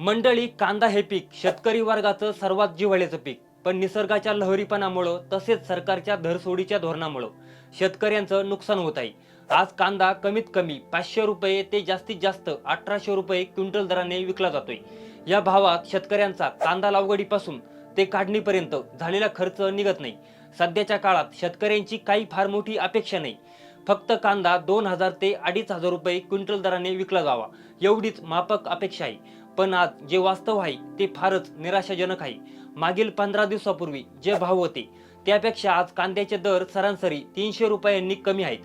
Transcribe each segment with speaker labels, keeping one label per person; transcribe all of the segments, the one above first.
Speaker 1: मंडळी कांदा हे पीक शेतकरी वर्गाचं सर्वात जिव्हाळ्याचं पीक. पण निसर्गाच्या लहरीपणामुळं तसेच सरकारच्या धरसोडीच्या धोरणामुळं शेतकऱ्यांचं नुकसान होत आहे. आज कांदा कमीत कमी पाचशे रुपये ते जास्तीत जास्त अठराशे रुपये क्विंटल दराने विकला जातोय. या भावात शेतकऱ्यांचा कांदा लागवडीपासून ते काढणीपर्यंत झालेला खर्च निघत नाही. सध्याच्या काळात शेतकऱ्यांची काही फार मोठी अपेक्षा नाही. फक्त कांदा दोन हजार ते अडीच हजार रुपये क्विंटल दराने विकला जावा एवढीच मापक अपेक्षा आहे. पण आज जे वास्तव आहे ते फारच निराशाजनक आहे. मागील पंधरा दिवसापूर्वी जे भाव होते त्यापेक्षा आज कांद्याचे दर सरासरी तीनशे रुपयांनी कमी आहेत.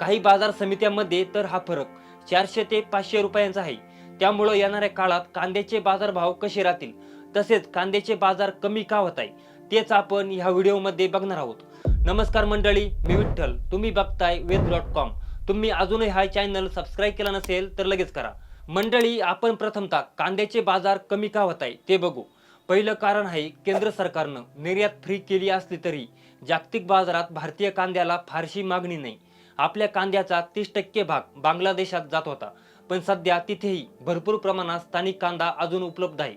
Speaker 1: काही बाजार समित्यांमध्ये तर हा फरक चारशे ते पाचशे रुपयांचा आहे. त्यामुळं येणाऱ्या काळात कांद्याचे बाजारभाव कसे राहतील? तसेच कांद्याचे बाजार कमी का होत आहे? तेच आपण ह्या व्हिडिओमध्ये बघणार आहोत. नमस्कार मंडळी मी विठ्ठल. तुम्ही बघताय वेद डॉट कॉम. तुम्ही अजूनही हा चॅनल सबस्क्राईब केला नसेल तर लगेच करा. मंडळी आपण प्रथमतः कांद्याचे बाजार कमी का होत आहे ते बघू. पहिलं कारण आहे केंद्र सरकारनं निर्यात फ्री केली असली तरी जागतिक बाजारात भारतीय कांद्याला फारशी मागणी नाही. आपल्या कांद्याचा तीस टक्के भाग बांगलादेशात जात होता. पण सध्या तिथेही भरपूर प्रमाणात स्थानिक कांदा अजून उपलब्ध आहे.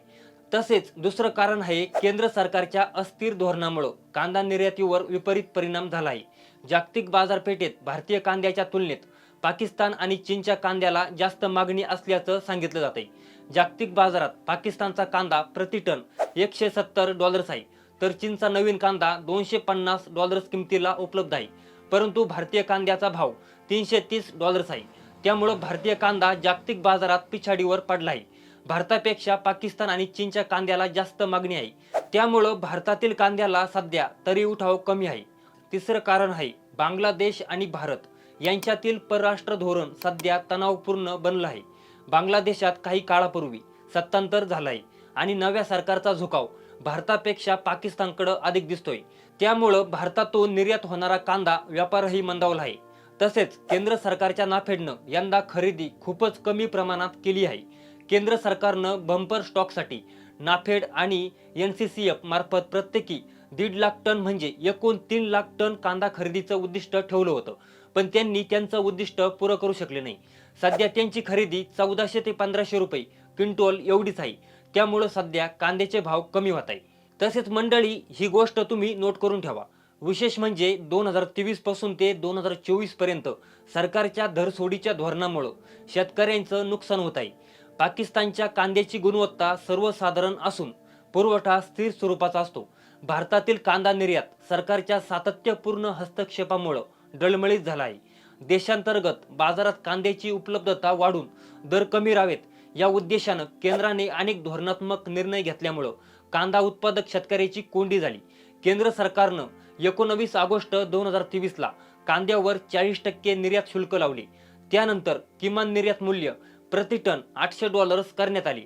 Speaker 1: तसेच दुसरं कारण आहे केंद्र सरकारच्या अस्थिर धोरणामुळं कांदा निर्यातीवर विपरीत परिणाम झाला आहे. जागतिक बाजारपेठेत भारतीय कांद्याच्या तुलनेत पाकिस्तान आणि चीनच्या कांद्याला जास्त मागणी असल्याचं सांगितलं जाते आहे जागतिक बाजारात पाकिस्तानचा कांदा प्रति टन एकशे सत्तर डॉलर्स आहे. तर चीनचा नवीन कांदा दोनशे पन्नास डॉलर्स किमतीला उपलब्ध आहे. परंतु भारतीय कांद्याचा भाव तीनशे तीस डॉलर्स आहे. त्यामुळं भारतीय कांदा जागतिक बाजारात पिछाडीवर पडला आहे. भारतापेक्षा पाकिस्तान आणि चीनच्या कांद्याला जास्त मागणी आहे. त्यामुळं भारतातील कांद्याला सध्या तरी उठाव कमी आहे. तिसरं कारण आहे बांगलादेश आणि भारत. यांच्यातील परराष्ट्र धोरण सध्या तणावपूर्ण बनलं आहे. बांगलादेशात काही काळापूर्वी सत्तांतर झालं आहे आणि नव्या सरकारचा झुकाव भारतापेक्षा पाकिस्तानकडं अधिक दिसतोय. त्यामुळं भारतातून निर्यात होणारा कांदा व्यापारही मंदावला आहे. तसेच केंद्र सरकारच्या नाफेडनं यंदा खरेदी खूपच कमी प्रमाणात केली आहे. केंद्र सरकारनं बंपर स्टॉकसाठी नाफेड आणि एन सी सी एफ मार्फत प्रत्येकी दीड लाख टन म्हणजे एकूण तीन लाख टन कांदा खरेदीचं उद्दिष्ट ठेवलं होतं. पण त्यांनी त्यांचं उद्दिष्ट पुरं करू शकले नाही. सध्या त्यांची खरेदी चौदाशे ते पंधराशे रुपये क्विंटोल एवढीच आहे. त्यामुळं सध्या कांद्याचे भाव कमी होत आहे. तसेच मंडळी ही गोष्ट तुम्ही नोट करून ठेवा. विशेष म्हणजे दोन हजार तेवीसपासून ते दोन हजार चोवीसपर्यंत सरकारच्या धरसोडीच्या धोरणामुळं शेतकऱ्यांचं नुकसान होत आहे. पाकिस्तानच्या कांद्याची गुणवत्ता सर्वसाधारण असून पुरवठा स्थिर स्वरूपाचा असतो. भारतातील कांदा निर्यात सरकारच्या सातत्यपूर्ण हस्तक्षेपामुळं डळमळीत झाला आहे देशांतर्गत बाजारात कांद्याची उपलब्धता वाढून दर कमी राहावेत या उद्देशानं केंद्राने अनेक धोरणात्मक निर्णय घेतल्यामुळं कांदा उत्पादक शेतकऱ्याची कोंडी झाली. केंद्र सरकारनं एकोणवीस ऑगस्ट दोन हजार तेवीसला कांद्यावर चाळीस टक्के निर्यात शुल्क लावले. त्यानंतर किमान निर्यात मूल्य प्रति टन आठशे डॉलर्स करण्यात आली.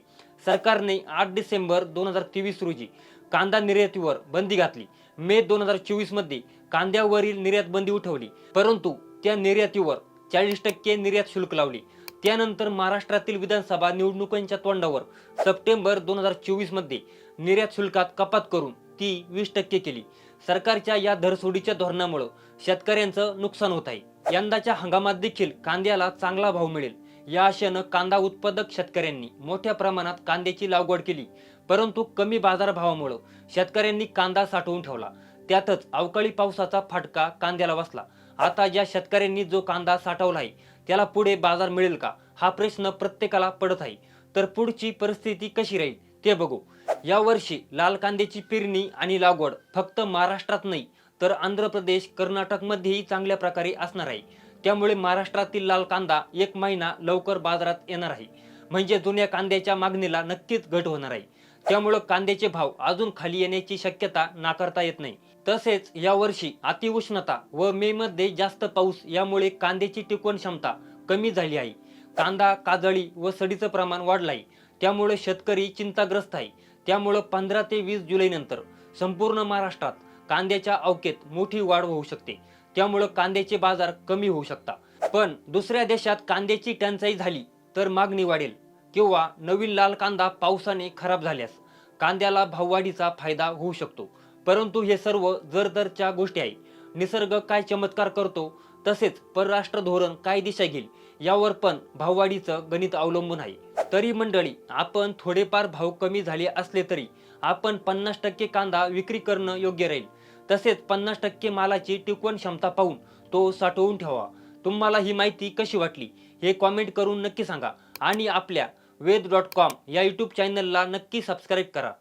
Speaker 1: सरकारने आठ डिसेंबर दोन हजार तेवीस रोजी कांदा निर्यातीवर बंदी घातली. मे दोन हजार चोवीसमध्ये कांद्यावरील निर्यात बंदी उठवली. परंतु त्या निर्यातीवर चाळीस टक्के निर्यात शुल्क लावले. त्यानंतर महाराष्ट्रातील विधानसभा निवडणुकांच्या तोंडावर सप्टेंबर दोन हजार चोवीसमध्ये निर्यात शुल्कात कपात करून ती वीस टक्के केली. सरकारच्या या धरसोडीच्या धोरणामुळे शेतकऱ्यांचं नुकसान होत आहे. यंदाच्या हंगामात देखील कांद्याला चांगला भाव मिळेल. या आशेनं कांदा उत्पादक शेतकऱ्यांनी मोठ्या प्रमाणात कांद्याची लागवड केली. परंतु कमी बाजारभावामुळं शेतकऱ्यांनी कांदा साठवून ठेवला. त्यातच अवकाळी पावसाचा फाटका कांद्याला बसला. आता ज्या शेतकऱ्यांनी जो कांदा साठवला आहे त्याला पुढे बाजार मिळेल का? हा प्रश्न प्रत्येकाला पडत आहे. तर पुढची परिस्थिती कशी राहील ते बघू. यावर्षी लाल कांद्याची पेरणी आणि लागवड फक्त महाराष्ट्रात नाही तर आंध्र प्रदेश कर्नाटकमध्येही चांगल्या प्रकारे असणार आहे. त्यामुळे महाराष्ट्रातील लाल कांदा एक महिना लवकर बाजारात येणार आहे. म्हणजे जुन्या कांद्याच्या मागणीला नक्कीच घट होणार आहे. त्यामुळं कांद्याचे भाव अजून खाली येण्याची शक्यता नाकारता येत नाही. तसेच यावर्षी अतिउष्णता व मे मध्ये जास्त पाऊस यामुळे कांद्याची टिकवण क्षमता कमी झाली आहे. कांदा काजळी व सडीचं प्रमाण वाढलं आहे त्यामुळे शेतकरी चिंताग्रस्त आहे. त्यामुळं पंधरा ते वीस जुलैनंतर संपूर्ण महाराष्ट्रात कांद्याच्या अवकेत मोठी वाढ होऊ शकते. त्यामुळं कांद्याचे बाजार कमी होऊ शकतात पण दुसऱ्या देशात कांद्याची टंचाई झाली तर मागणी वाढेल किंवा नवीन लाल कांदा पावसाने खराब झाल्यास. कांद्याला भाववाढीचा फायदा होऊ शकतो. परंतु हे सर्व जरदरच्या गोष्टी आहे. निसर्ग काय चमत्कार करतो तसेच परराष्ट्र धोरण काय दिशा घेईल यावर पण भाववाढीचं गणित अवलंबून आहे. तरी मंडळी आपण थोडेफार भाव कमी झाले असले तरी आपण पन्नास टक्के कांदा विक्री करणं योग्य राहील. तसेच पन्नास टक्के मालाची टिकवण क्षमता पाहून तो साठवून ठेवा. तुम्हाला ही माहिती कशी वाटली हे कॉमेंट करून नक्की सांगा. आणि आपल्या वेद डॉट कॉम या यूट्यूब चॅनलला नक्की सबस्क्राईब करा.